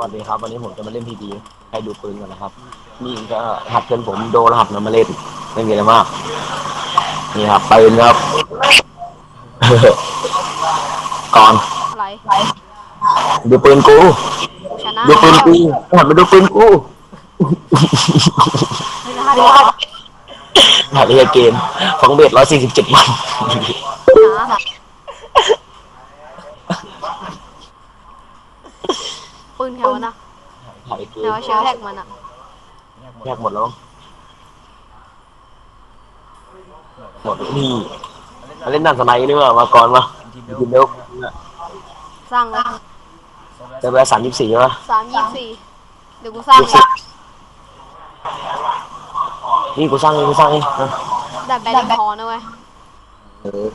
สวัสดีครับ วันนี้ผมจะมาเล่นพีดีให้ดูปืนกันนะครับ นี่ก็หัดเพื่อนผมโดรหัสนำมาเล่นไม่มีอะไรมาก นี่ครับปืนครับ ก่อนอะไรดูปืนกู ชนะดูปืนกูหันมาดูปืนกูไม่ได้เหรอหัดเรียนเกมของเบสร้อยสี่สิบเจ็ดวันนะ นแถวนะถ่ายเกแถมวเชลแท็กมันอะแยกหมดแล้วมั้งหมดนี่มาเล่นดันสไนด์นี่ว่ามาก่อนมากินเร็วสร้างเลยเจอไปสามยี่สิบสี่ใช่ปะสามยี่สิบสี่เดี๋ยวกูสร้างยี่เอสิบงนี่กูสร้างเองกูสร้างเองนะดับได้พอนะเว้ยเออ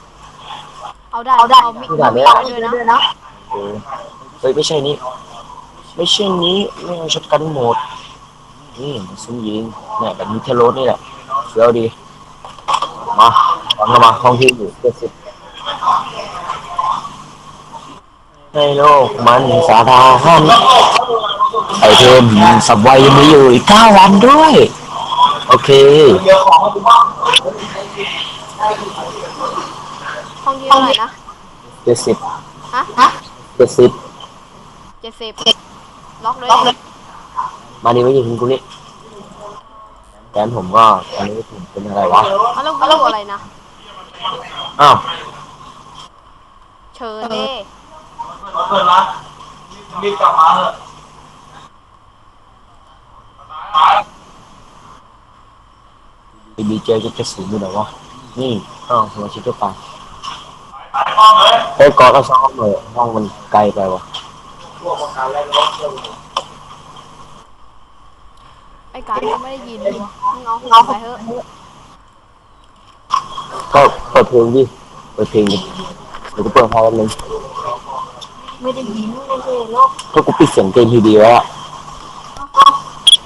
เอาได้เอามีได้มีได้ดด้วยนะเออเฮ้ยไม่ใช่นี้ ไม่ใช่นี้ไม่เอาช็อตกันโหมดนี่ซุ่มยิงเนี่ยแบบมีเทโรสนี่แหละเฟี้ยวดี มาฟังเข้ามาห้องที่อยู่เจ็ดสิบในโลกมันสาธารณะไอเทมสับไวยังมีอยู่อีกเก้าวันด้วย โอเคห้องที่เท่าไหร่นะเจ็ดสิบฮะเจ็ดสิบเจ็ดสิบ ล็อกเลยมานี่ไม่ยิงกูนี่แฟนผมก็ตอนนี้ผมเป็นอะไรวะเอาแล้วกูอยู่อะไรนะ อ้าวเชิญเด้เปิดร้านรีบกลับมาเถอะดีเจจะจะสูงอยู่ไหนวะ นี่อ้าวสมาชิกก็ไปห้องเลยเฮ้ยกอดเอาซ้อมเลยห้องมันไกลไปวะ พวกคนงานแรกรถเครื่องไอ้การก็ไม่ได้ยินเลยวะมึงเอาหูไปเถอะก็เปิดเพลงดิเปิดเพลงดิเดี๋ยวกูเปิดพอแป๊บนึงไม่ได้ยินไม่ใช่ลบก็กูปิดเสียงเกมทีเดียวอะ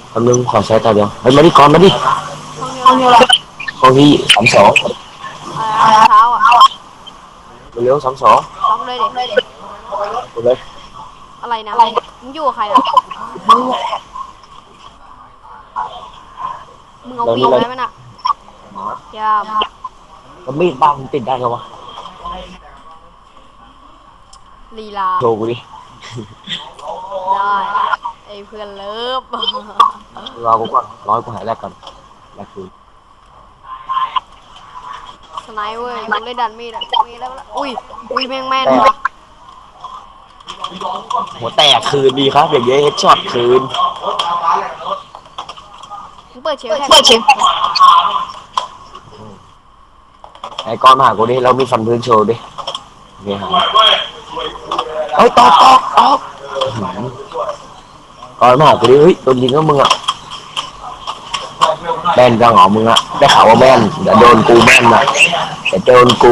แป๊บนึงขอใช้ตาเดียวเฮ้ยมาดิก่อนมาดิห้องนี้อะไรห้องที่สามสองอะไรเท้าอะเร็วสามสองล็อกเลยเด็กดเลย อะไรนะมึงอยู่กับใครอะมึงเอาวีไหมมันอะยามแล้วมีดบ้านมันติดได้ไงวะลีลาโชว์กูดิได้ไอ้เพื่อนเลิฟรอกูก่อนรอให้กูหายแรกก่อนแรกคือสไนเว้ยกูเล่นดันมีดอะมีแล้วละอุ้ยอุ้ยแม่งแม่นว่ะ หัวแตกคืนดีครับอย่างเงี้ยเฮดช็อตคืนมึงเปิดเชลแท็กไอ้ก้อนมาหากูดิเรามีฟันพื้นโชว์ดิเนี่ยฮะเว้ยเฮ้ยตอกตอกตอกก้อนมาหากูดิเฮ้ยโดนยิงก็มึงอะแม่นจังเหรอมึงอะได้ข่าวว่าแม่นเดี๋ยวโดนกูแม่นอะเดี๋ยวโดนกู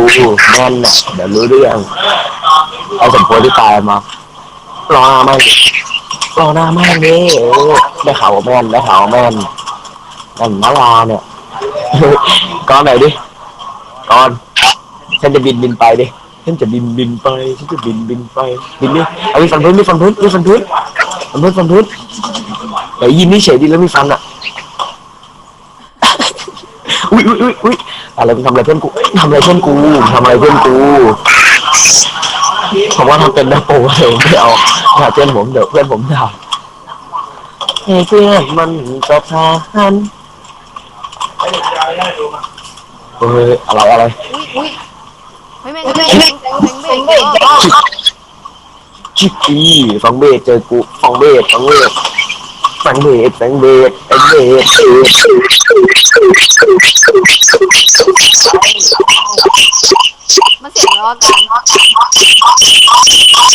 แม่นอะเดี๋ยวรู้เรื่องเอาสมควรที่ตายมา รอหน้าแม่งดิรอหน้าแม่งดิเออได้ข่าวว่าแม่นได้ข่าวว่าแม่นแม่นนาลาเนี่ย ก้อนไหนดิก้อนฉันจะบินบินไปดิฉันจะบินบินไปฉันจะบินบินไปบินนี่เอามีฟันพื้นมีฟันพื้นมีฟันพื้นฟันพื้นฟันพื้นเดี๋ยวยินนี่เฉยดีแล้วมีฟันอะอุ้ยอุ้ยอุ้ยอุ้ยอะไรมึงทำอะไรเพื่อนกูทำอะไรเพื่อนกูทำอะไรเพื่อนกู ผมว่าทำเป็นได้โปรเลยไม่เอาอย่าเพื่อนผมเดี๋ยวเพื่อนผมด่าเฮ้ยเพื่อนมันจะทานเฮ้ยอะไรอะไรอุ้ยอุ้ยเฮ้ยแม่งแม่งแม่งแม่งเบรกเยอะชิคกี้ฟังเบสเจอกูฟังเบสฟังเบสฟังเบสฟังเบสฟังเบส มันเสียงล้อกันให้การไม่เสียงล้อ